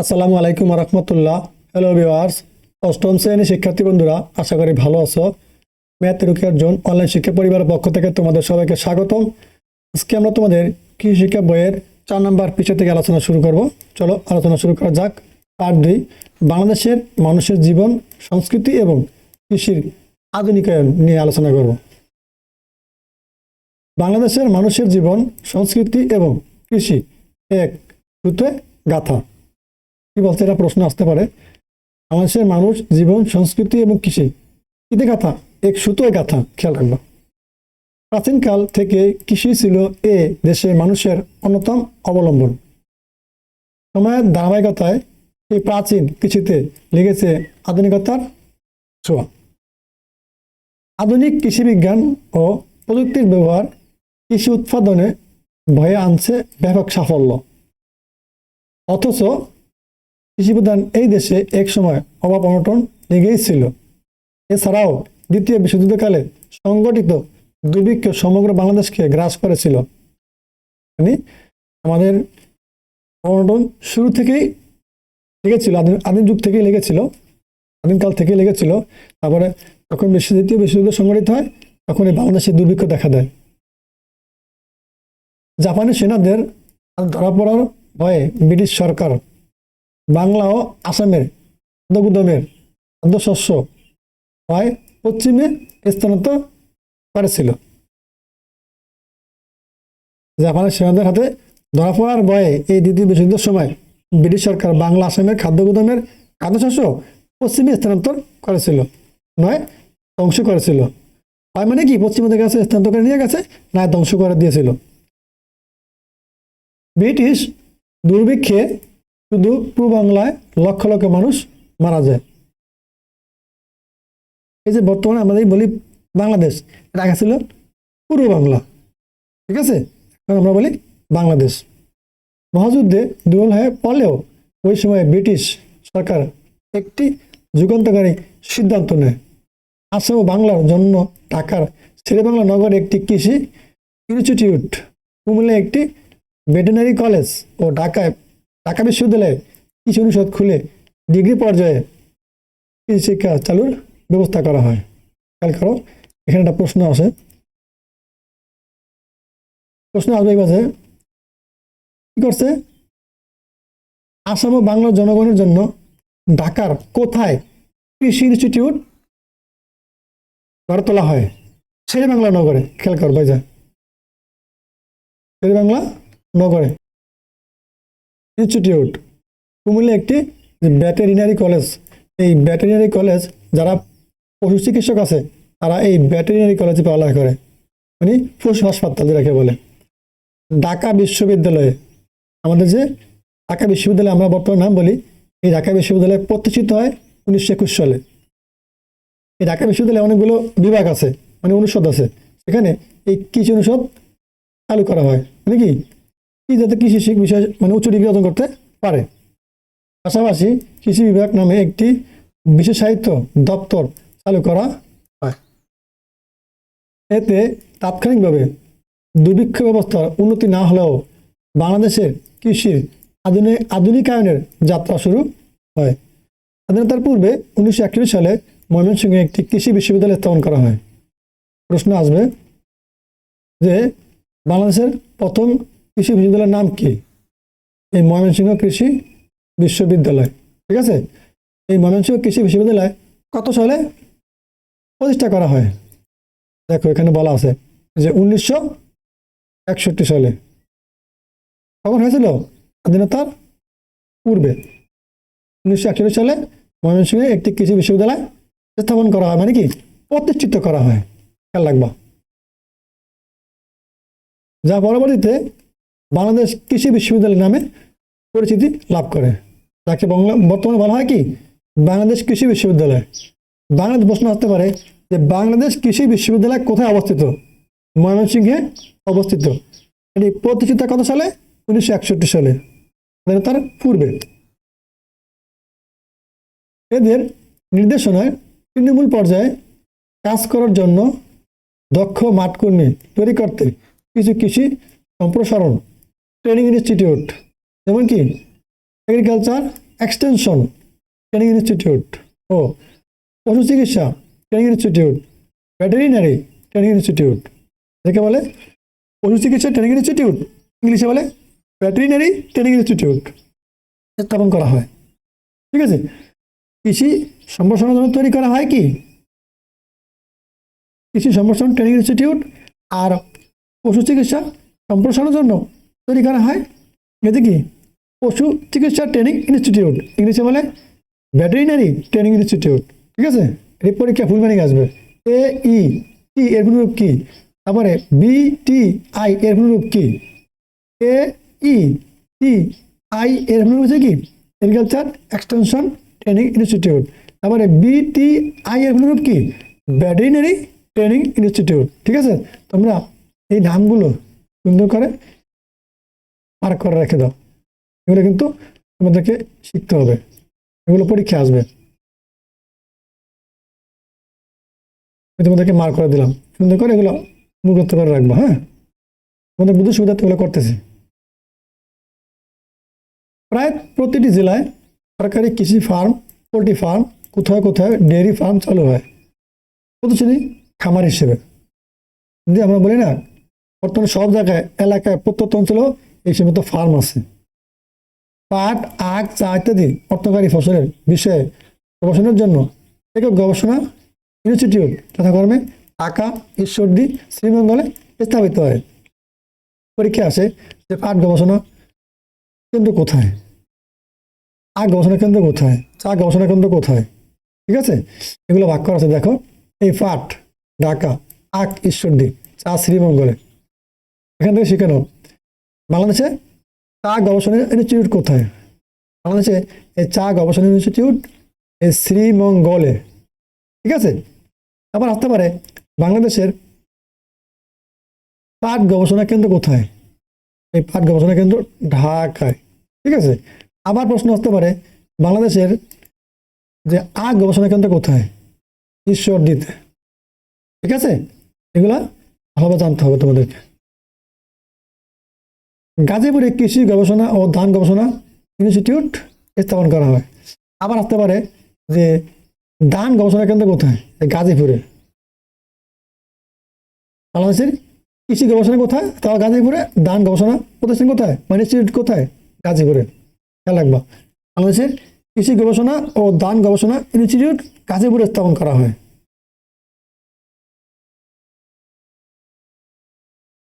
আসসালামু আলাইকুম রহমতুল্লাহ hello viewers অষ্টম শ্রেণির শিক্ষার্থী বন্ধুরা, আশা করি ভালো আছো। ম্যাথ রুকিয়ার জন অনলাইন শিক্ষা পরিবারের পক্ষ থেকে তোমাদের সবাইকে স্বাগতম। আজকে আমরা তোমাদের কৃষি শিক্ষা বইয়ের চার নম্বর পিছিয়ে থেকে আলোচনা শুরু করব। চলো আলোচনা শুরু করা যাক। পার্ট দুই, বাংলাদেশের মানুষের জীবন, সংস্কৃতি এবং কৃষির আধুনিকায়ন নিয়ে আলোচনা করব। বাংলাদেশের মানুষের জীবন, সংস্কৃতি এবং কৃষি এক সূত্রে গাথা। কি বলতে এটা প্রশ্ন আসতে পারে। বাংলাদেশের মানুষ জীবন, সংস্কৃতি এবং কৃষি। ইতে গাথা, এক সুতোয় গাথা, খেয়াল রাখব। প্রাচীনকাল থেকে কৃষি ছিল এ দেশের মানুষের অন্যতম অবলম্বন। সময়ের ধারাবাহিকতায় এই প্রাচীন কৃষিতে লেগেছে আধুনিকতার ছোঁয়া। আধুনিক কৃষি বিজ্ঞান ও প্রযুক্তির ব্যবহার কৃষি উৎপাদনে ভয়ে আনছে ব্যাপক সাফল্য। অথচ কৃষিপ্রধান এই দেশে এক সময় অভাব অনটন লেগেই ছিল। এছাড়াও দ্বিতীয় বিশ্বযুদ্ধকালে সংগঠিত দুর্ভিক্ষ সমগ্র বাংলাদেশকে গ্রাস করেছিল। মানে আমাদের অনটন শুরু থেকেই লেগেছিল, আদিম আদিম যুগ থেকেই লেগেছিল, আদিমকাল থেকেই লেগেছিল। তারপরে যখন বিশ্ব, দ্বিতীয় বিশ্বযুদ্ধ সংগঠিত হয় তখন এই বাংলাদেশে দুর্ভিক্ষ দেখা দেয়। জাপানি সেনাদের ধরা পড়ার ভয়ে ব্রিটিশ সরকার বাংলা ও আসামের খাদ্যগুদামের খাদ্যশস্য হয়, পশ্চিমে স্থানান্তর করেছিল। জাপানের সেনাদের হাতে ধরা পড়ার ভয়ে এই দ্বিতীয় বিশ্বযুদ্ধের সময় ব্রিটিশ সরকার বাংলা, আসামের খাদ্যগুদামের খাদ্যশস্য পশ্চিমে স্থানান্তর করেছিল, নয়, ধ্বংস করেছিল। হয় মানে কি? পশ্চিমদের কাছে স্থানান্তর করে নিয়ে গেছে, না ধ্বংস করে দিয়েছিল। ব্রিটিশ দুর্ভিক্ষে শুধু পূর্ব বাংলায় লক্ষ লক্ষ মানুষ মারা যায়। এই যে বর্তমানে আমাদের বলি বাংলাদেশ, এটা আগে ছিল পূর্ব বাংলা ঠিক আছে? আমরা বলি বাংলাদেশ। মহাযুদ্ধে দুর্বল হয়ে পড়লেও ওই সময় ব্রিটিশ সরকার একটি যুগান্তকারী সিদ্ধান্ত নেয়। আসাম ও বাংলার জন্য ঢাকার শেরেবাংলা নগরে একটি কৃষি ইনস্টিটিউট কুমিল্লা একটি ভেটেনারি কলেজ ও ঢাকায় ঢাকা বিশ্ববিদ্যালয়ে কৃষি অনুষদ খুলে ডিগ্রি পর্যায়ে কৃষি শিক্ষা চালুর ব্যবস্থা করা হয়। খেয়াল করো, এখানে একটা প্রশ্ন আসে। প্রশ্ন আসবে মাঝে। কি করছে? আসাম ও বাংলার জনগণের জন্য ঢাকার কোথায় কৃষি ইনস্টিটিউট গড়ে তোলা হয়? শেরে বাংলা নগরে। খেয়াল কর ভাইজা শেরে বাংলা নগরে। ইনস্টিটিউট। কুমিল্লা একটি ভেটেরিনারি কলেজ। এই ভেটেরিনারি কলেজ যারা পশু চিকিৎসক আছে, তারা এই ভেটেরিনারি কলেজে পড়ালেখা করে। মানে পশু হাসপাতাল যেটাকে বলে। ঢাকা বিশ্ববিদ্যালয়ে আমাদের যে ঢাকা বিশ্ববিদ্যালয় আমরা বর্তমান নাম বলি, এই ঢাকা বিশ্ববিদ্যালয় প্রতিষ্ঠিত হয় উনিশশো একুশ সালে। এই ঢাকা বিশ্ববিদ্যালয়ে অনেকগুলো বিভাগ আছে মানে অনুষদ আছে। সেখানে এই কৃষি অনুষদ চালু করা হয়। মানে কি? কি যাতে কৃষি শিখ বিষয় মানে উচ্চ ডিগ্রি অর্জন করতে পারে। পাশাপাশি কৃষি বিভাগ নামে একটি বিশেষায়িত দপ্তর চালু করা হয়। এতে তাৎক্ষণিকভাবে দুর্ভিক্ষ ব্যবস্থার উন্নতি না হলেও বাংলাদেশের কৃষির আধুনিক আধুনিকায়নের যাত্রা শুরু হয়। স্বাধীনতার পূর্বে উনিশশো একচল্লিশ সালে ময়মনসিংহে একটি কৃষি বিশ্ববিদ্যালয় স্থাপন করা হয়। প্রশ্ন আসবে যে বাংলাদেশের প্রথম কৃষি বিশ্ববিদ্যালয়ের নাম কি? এই ময়মনসিংহ কৃষি বিশ্ববিদ্যালয়, ঠিক আছে? এই ময়মনসিংহ কৃষি বিশ্ববিদ্যালয় কত সালে প্রতিষ্ঠা করা হয়? দেখো, এখানে বলা আছে যে উনিশশো একষট্টি সালে। কখন হয়েছিল স্বাধীনতার পূর্বে। উনিশশো একচল্লিশ সালে ময়মনসিংহে একটি কৃষি বিশ্ববিদ্যালয় স্থাপন করা হয় মানে কি? প্রতিষ্ঠিত করা হয়। খেয়াল রাখবা। যা পরবর্তীতে বাংলাদেশ কৃষি বিশ্ববিদ্যালয় নামে পরিচিতি লাভ করে। যাকে বাংলা বর্তমানে বলা হয় কি? বাংলাদেশ কৃষি বিশ্ববিদ্যালয়। বাংলাদেশ প্রশ্ন আসতে পারে যে বাংলাদেশ কৃষি বিশ্ববিদ্যালয় কোথায় অবস্থিত? ময়মনসিংহে অবস্থিত। এটি প্রতিষ্ঠিত কত সালে? উনিশশো একষট্টি সালে। তার পূর্বে। এদের নির্দেশনায় তৃণমূল পর্যায়ে কাজ করার জন্য দক্ষ মাঠকর্মী তৈরি করতে কিছু কৃষি সম্প্রসারণ ট্রেনিং ইনস্টিটিউট যেমন কি? এগ্রিকালচার এক্সটেনশন ট্রেনিং ইনস্টিটিউট ও পশু চিকিৎসা training institute veterinary training institute একে বলে পশু চিকিৎসা ট্রেনিং ইনস্টিটিউট ইংলিশে বলে ভেটেরিনারি ট্রেনিং ইনস্টিটিউট স্থাপন করা হয়। ঠিক আছে? কৃষি সম্প্রসারণের জন্য তৈরি করা হয় কি? কৃষি সম্প্রসারণ ট্রেনিং ইনস্টিটিউট আর পশু চিকিৎসা সম্প্রসারণের জন্য তৈরি করা হয়। এতে কি পশু চিকিৎসা ট্রেনিং ইনস্টিটিউট ইংলিশে বলে ভেটেরিনারি ট্রেনিং ইনস্টিটিউট, ঠিক আছে? এই পরীক্ষা ফুল মিনিং আসবে। এ ই টি এর রূপ কি? তারপরে বি টি আই এর রূপ কি? এ ই, টি আই এর রূপ হচ্ছে কি? Agriculture extension training institute. তারপরে বি টি আই এর রূপ কি? ভেটেরিনারি ট্রেনিং ইনস্টিটিউট, ঠিক আছে? তোমরা এই নামগুলো সুন্দর করে মার্ক করে রেখে দাও। এগুলো কিন্তু তোমাদেরকে শিখতে হবে। এগুলো পরীক্ষা আসবে। তোমাদেরকে মার্ক করে দিলাম। সুন্দর করে এগুলো মুখস্থ করে রাখব হ্যাঁ? তোমাদের বুঝতে সুবিধা এগুলো করতেছি। প্রায় প্রতিটি জেলায় সরকারি কৃষি ফার্ম পোলট্রি ফার্ম কোথাও কোথাও ডেয়ারি ফার্ম চালু হয়। কত শ্রেণি খামার হিসেবে। যদি আমরা বলি না, বর্তমানে সব জায়গায়, এলাকায় প্রত্যন্ত অঞ্চলেও এই সমস্ত ফার্ম আছে। পাট, আখ, চা ইত্যাদি অর্থকারী ফসলের বিষয়ে গবেষণার জন্য একক গবেষণা ইনস্টিটিউট যথাক্রমে ঢাকা, ঈশ্বরদী, শ্রীমঙ্গলে স্থাপিত হয়। পরীক্ষা আসে যে পাট গবেষণা কেন্দ্র কোথায়? আখ গবেষণা কেন্দ্র কোথায়? চা গবেষণা কেন্দ্র কোথায়? ঠিক আছে? এগুলো ভাগ করা আছে, দেখো। এই পাট, ঢাকা, আখ, ঈশ্বরদী, চা, শ্রীমঙ্গলে। এখান থেকে শিখে নাও। বাংলাদেশে চা গবেষণা ইনস্টিটিউট কোথায়? বাংলাদেশে এই চা গবেষণা ইনস্টিটিউট এই শ্রীমঙ্গলে। ঠিক আছে? আবার আসতে পারে বাংলাদেশের পাট গবেষণা কেন্দ্র কোথায়? এই পাট গবেষণা কেন্দ্র ঢাকায়। ঠিক আছে? আবার প্রশ্ন আসতে পারে বাংলাদেশের যে আগ গবেষণা কেন্দ্র কোথায়? ঈশ্বরদীতে। ঠিক আছে? এগুলা ভালোভাবে জানতে হবে তোমাদেরকে। গাজীপুরে কৃষি গবেষণা ও ধান গবেষণা ইনস্টিটিউট স্থাপন করা হয়। আবার আসতে পারে যে ধান গবেষণা কেন্দ্র কোথায়? গাজীপুরে। বাংলাদেশের কৃষি গবেষণা কোথায়? তাও গাজীপুরে। ধান গবেষণা প্রতিষ্ঠান কোথায়? মানে ইনস্টিটিউট কোথায়? গাজীপুরে। খেয়াল রাখবা। বাংলাদেশের কৃষি গবেষণা ও ধান গবেষণা ইনস্টিটিউট গাজীপুরে স্থাপন করা হয়।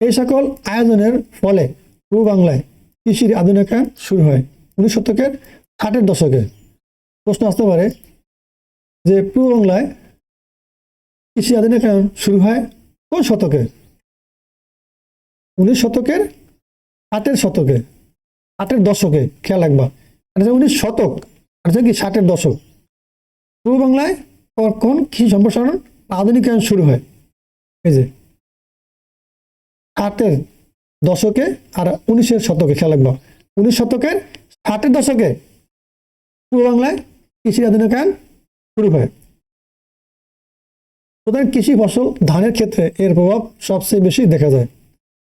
এই সকল আয়োজনের ফলে পূর্ব বাংলায় কৃষির আধুনিকায়ন শুরু হয় উনিশ শতকের ষাটের দশকে। প্রশ্ন আসতে পারে যে পূর্ব বাংলায় কৃষি আধুনিকায়ন শুরু হয় কোন শতকে? উনিশ শতকের ষাটের শতকে। ষাটের দশকে, খেয়াল রাখবা। আর উনিশ শতক, আর কি ষাটের দশক। পূর্ব বাংলায় কখন কৃষি সম্প্রসারণ আধুনিকায়ন শুরু হয়? এই যে, ষাটের দশকে আর উনিশের শতকে, খেয়াল রাখবা। উনিশ শতকের ষাটের দশকে পূর্ব বাংলায় কৃষি আধুনিকায়ন শুরু হয়। প্রধান কৃষি ফসল ধানের ক্ষেত্রে এর প্রভাব সবচেয়ে বেশি দেখা যায়।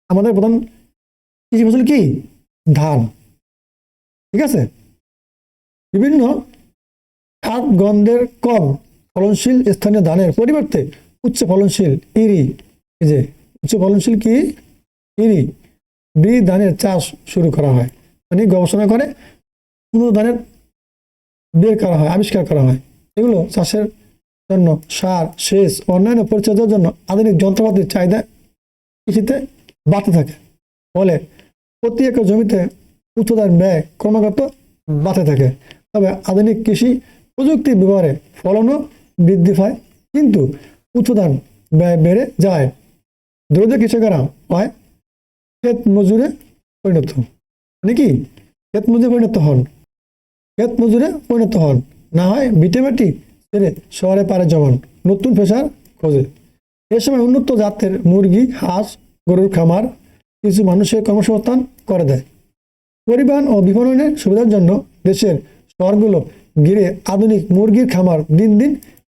আমাদের প্রধান কৃষি ফসল কি? ধান। ঠিক আছে? বিভিন্ন খাদ গন্ধের কম ফলনশীল স্থানীয় ধানের পরিবর্তে উচ্চ ফলনশীল ইরি। এই যে, উচ্চ ফলনশীল কি? ইরি। বি ধানের চাষ শুরু করা হয়। মানে গবেষণা করে উন্নত ধানের বের করা হয়, আবিষ্কার করা হয়। এগুলো চাষের জন্য সার, সেচ, অন্যান্য পরিচর্যার জন্য আধুনিক যন্ত্রপাতির চাহিদা কৃষিতে বাড়তে থাকে। ফলে প্রতি একর জমিতে উচ্চতার ব্যয় ক্রমাগত বাড়তে থাকে। তবে আধুনিক কৃষি প্রযুক্তি ব্যবহারে ফলনও বৃদ্ধি পায়, কিন্তু উচ্চদান ব্যয় বেড়ে যায়। দরিদ্র কৃষকেরা হয় ক্ষেত মজুরে পরিণত মানে কি? ক্ষেত মজুরে পরিণত হন। ক্ষেত মজুরে পরিণত হন। না হয় ভিটে মাটি ছেড়ে শহরে পারে জমান, নতুন পেশার খোঁজে। এ সময় উন্নত জাতের মুরগি, হাঁস, গরুর খামার কিছু মানুষের কর্মসংস্থান করে দেয়। পরিবহন ও বিপণনের সুবিধার জন্য দেশের শহরগুলো ঘিরে আধুনিক মুরগির খামার দিন দিন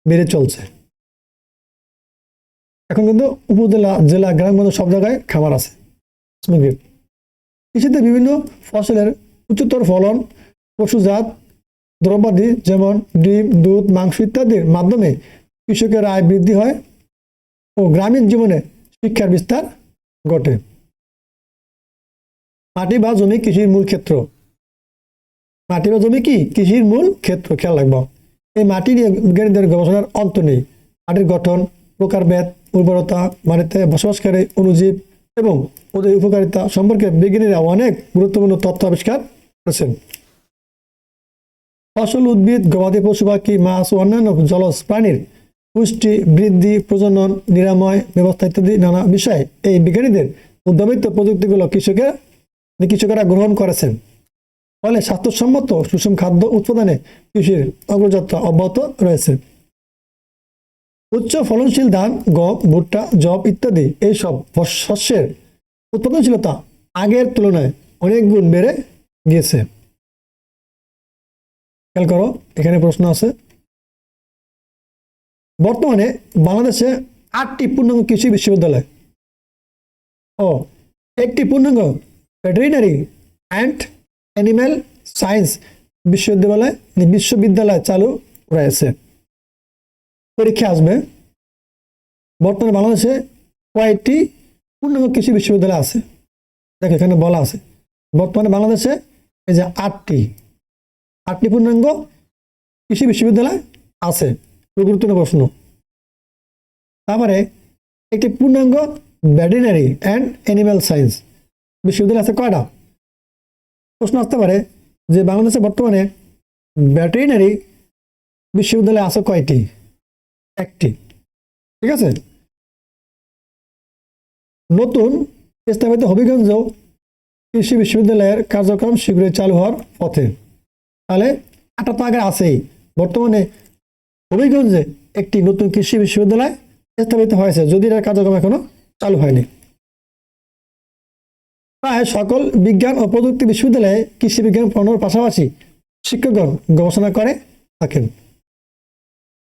বেড়ে চলছে। এখন কিন্তু উপজেলা, জেলা গ্রামগঞ্জ সব জায়গায় খামার আছে। মুরগির কৃষিতে বিভিন্ন ফসলের উচ্চতর ফলন, পশুজাত দ্রব্যাদি যেমন ডিম, দুধ, মাংস ইত্যাদির মাধ্যমে কৃষকের আয় বৃদ্ধি হয় ও গ্রামীণ জীবনে শিক্ষার বিস্তার ঘটে। মাটি বা জমি কৃষির মূল ক্ষেত্র। মাটি বা জমি কি কৃষির মূল ক্ষেত্র? খেয়াল রাখব। এই মাটি নিয়ে বিজ্ঞানীদের গবেষণার অন্ত নেই। মাটির গঠন, প্রকারভেদ, উর্বরতা, মাটিতে বসবাসকারী, অনুজীব এবং ওদের উপকারিতা সম্পর্কে বিজ্ঞানীরা অনেক গুরুত্বপূর্ণ তথ্য আবিষ্কার করেছেন। ফসল উদ্ভিদ, গবাদি পশু পাখি, মাছ ও অন্যান্য জলজ প্রাণীর পুষ্টি, বৃদ্ধি, প্রজনন, নিরাময়, ব্যবস্থা ইত্যাদি নানা বিষয়ে এই বিজ্ঞানীদের উদ্ভাবিত প্রযুক্তিগুলো কৃষকের কৃষকেরা গ্রহণ করেছেন। ফলে স্বাস্থ্যসম্মত সুষম খাদ্য উৎপাদনে কৃষির অগ্রযাত্রা অব্যাহত রয়েছে। উচ্চ ফলনশীল ধান, গম, ভুট্টা জব ইত্যাদি এইসব শস্যের উৎপাদনশীলতা আগের তুলনায় অনেক গুণ বেড়ে গিয়েছে। খেয়াল করো, এখানে প্রশ্ন আছে। বর্তমানে বাংলাদেশে আটটি পূর্ণাঙ্গ কৃষি বিশ্ববিদ্যালয় ও একটি পূর্ণাঙ্গ ভেটেরিনারি অ্যান্ড অ্যানিম্যাল সায়েন্স বিশ্ববিদ্যালয় বিশ্ববিদ্যালয় চালু রয়েছে। পরীক্ষা আসবে। বর্তমানে বাংলাদেশে কয়েকটি পূর্ণাঙ্গ কৃষি বিশ্ববিদ্যালয় আছে। দেখো এখানে বলা আছে। বর্তমানে বাংলাদেশে এই যে আটটি আটটি পূর্ণাঙ্গ কৃষি বিশ্ববিদ্যালয় আছে। গুরুত্বপূর্ণ প্রশ্ন। তারপরে একটি পূর্ণাঙ্গ ভেটেরিনারি অ্যান্ড অ্যানিম্যাল সায়েন্স বিশ্ববিদ্যালয় আছে কয়টা? প্রশ্ন আসতে পারে যে বাংলাদেশে বর্তমানে ভেটেরিনারি বিশ্ববিদ্যালয় আছে কয়টি? একটি ঠিক আছে? নতুন স্থাপিত হবিগঞ্জ কৃষি বিশ্ববিদ্যালয়ের কার্যক্রম শীঘ্রই চালু হওয়ার পথে। তাহলে আটটা তো আগে আছেই। বর্তমানে হবিগঞ্জে একটি নতুন কৃষি বিশ্ববিদ্যালয় স্থাপিত হয়েছে যদি এর কার্যক্রম এখনও চালু হয়নি। প্রায় সকল বিজ্ঞান ও প্রযুক্তি বিশ্ববিদ্যালয়ে কৃষি বিজ্ঞান পড়ানোর পাশাপাশি শিক্ষকগণ গবেষণা করে থাকেন।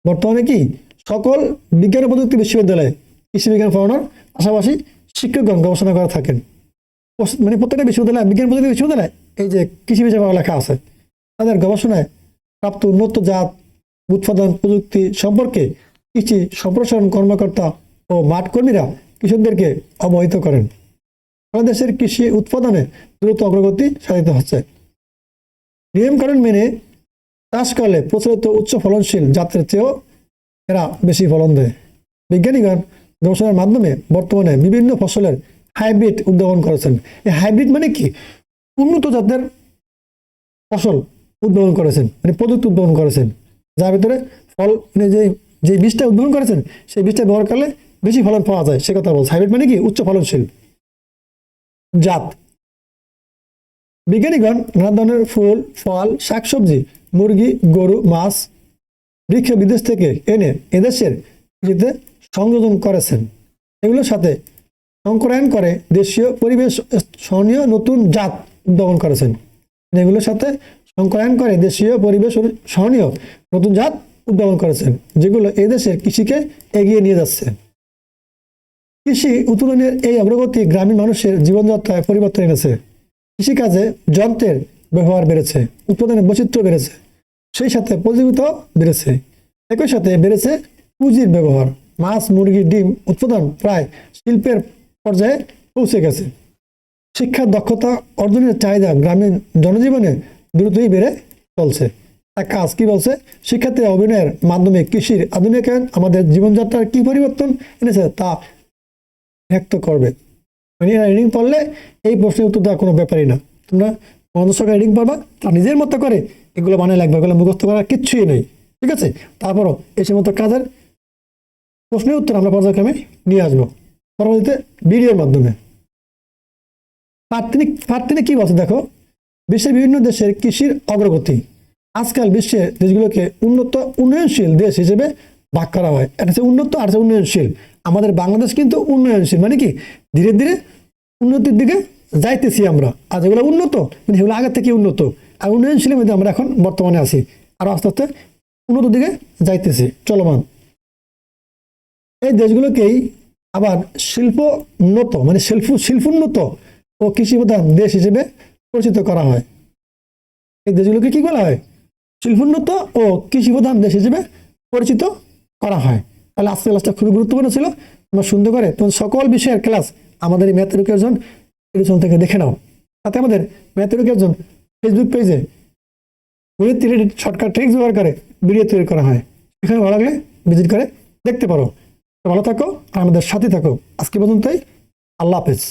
বর্তমানে কি সকল বিজ্ঞান প্রযুক্তি বিশ্ববিদ্যালয়ে কৃষি বিজ্ঞান পড়ানোর পাশাপাশি শিক্ষকগণ গবেষণা করে থাকেন। মানে প্রত্যেকটা বিশ্ববিদ্যালয় বিজ্ঞান প্রযুক্তি বিশ্ববিদ্যালয় এই যে কৃষি বিষয়ে লেখা আছে, তাদের গবেষণায় প্রাপ্ত উন্নত জাত, উৎপাদন প্রযুক্তি সম্পর্কে কৃষি সম্প্রসারণ কর্মকর্তা ও মাঠ কর্মীরা কৃষকদেরকে অবহিত করেন। বাংলাদেশের কৃষি উৎপাদনে দ্রুত অগ্রগতি সাধিত হচ্ছে। নিয়মকানুন মেনে চাষ করলে প্রচলিত উচ্চ ফলনশীল জাতের চেয়েও এরা বেশি ফলন দেয়। বিজ্ঞানীগণ গবেষণার মাধ্যমে বর্তমানে বিভিন্ন ফসলের হাইব্রিড উদ্ভাবন করেছেন। এই হাইব্রিড মানে কি? উন্নত জাতের ফসল উদ্ভাবন করেছেন মানে প্রযুক্তি উদ্ভাবন করেছেন। যার ভিতরে ফল মানে যে যে বীজটা উদ্ভাবন করেছেন, সেই বীজটা ব্যবহার করলে বেশি ফলন পাওয়া যায়, সে কথা বলছে। হাইব্রিড মানে কি? উচ্চ ফলনশীল জাত। বিজ্ঞানীগণ নানা ধরনের ফুল, ফল, শাকসবজি, মুরগি, গরু, মাছ বৃক্ষ বিদেশ থেকে এনে এদেশের কৃষিতে সংযোজন করেছেন। এগুলোর সাথে সংকরায়ন করে দেশীয় পরিবেশ সহনীয় নতুন জাত উদ্ভাবন করেছেন। এগুলোর সাথে সংকরায়ন করে দেশীয় পরিবেশ সহনীয় নতুন জাত উদ্ভাবন করেছেন, যেগুলো এদেশের কৃষিকে এগিয়ে নিয়ে যাচ্ছে। কৃষি উৎপাদনের এই অগ্রগতি গ্রামীণ মানুষের জীবনযাত্রায় পরিবর্তন এনেছে। কৃষিকাজে যন্ত্রের ব্যবহার বেড়েছে, উৎপাদনের বৈচিত্র্য বেড়েছে। সেই সাথে প্রতিযোগিতাও বেড়েছে। একই সাথে বেড়েছে পুঁজির ব্যবহার। মাছ, মুরগি, ডিম উৎপাদন প্রায় শিল্পের পর্যায়ে পৌঁছে গেছে। শিক্ষার দক্ষতা অর্জনের চাহিদা গ্রামীণ জনজীবনে দ্রুতই বেড়ে চলছে। এক কাজ কি বলছে? শিক্ষার্থী অভিনয়ের মাধ্যমে কৃষির আধুনিকায়ন, আমাদের জীবনযাত্রার কি পরিবর্তন এনেছে তা ব্যক্ত করবে। রিডিং পড়লে এই প্রশ্নের উত্তর দেওয়ার কোনো ব্যাপারই না। তোমরা টাকা রিডিং পারবা তার নিজের মতো করে এগুলো বানায় লাগবে, এগুলো মুখস্থ করার কিচ্ছুই নেই, ঠিক আছে? তারপরও এই সমস্ত কাজের প্রশ্নের উত্তর আমরা পর্যায়ক্রমে নিয়ে আসব। পরবর্তীতে ভিডিওর মাধ্যমে। পার্থিনী পার্থিনী কি বলছে দেখো? বিশ্বের বিভিন্ন দেশের কৃষির অগ্রগতি। আজকাল বিশ্বের দেশগুলোকে উন্নত, উন্নয়নশীল দেশ হিসেবে ভাগ করা হয়। এটা হচ্ছে উন্নত আর হচ্ছে উন্নয়নশীল। আমাদের বাংলাদেশ কিন্তু উন্নয়নশীল মানে কি? ধীরে ধীরে উন্নতির দিকে যাইতেছি আমরা। আর যেগুলো উন্নত মানে সেগুলো আগের থেকে উন্নত। আর উন্নয়নশীলের মধ্যে আমরা এখন বর্তমানে আছি। আর আস্তে আস্তে উন্নত দিকে যাইতেছি। চলমান। এই দেশগুলোকেই আবার শিল্প উন্নত মানে শিল্প শিল্পোন্নত ও কৃষি প্রধান দেশ হিসেবে পরিচিত করা হয়। এই দেশগুলোকে কি বলা হয়? শিল্পোন্নত ও কৃষি প্রধান দেশ হিসেবে পরিচিত করা হয়। তাহলে আজকের ক্লাসটা খুবই গুরুত্বপূর্ণ ছিল। তোমরা সুন্দর করে, তোমাদের সকল বিষয়ের ক্লাস আমাদের এই ম্যাথ এডুকেশন এডুকেশন থেকে দেখে নাও। তাতে আমাদের ম্যাথ একজন ফেসবুক পেজে রিলেটেড শর্টকাট ট্রিক্স ব্যবহার করে ভিডিও তৈরি করা হয়। এখানে ভালো লাগলে ভিজিট করে দেখতে পারো। ভালো থাকো আর আমাদের সাথে থাকো। আজকে পর্যন্তই। আল্লাহ হাফেজ।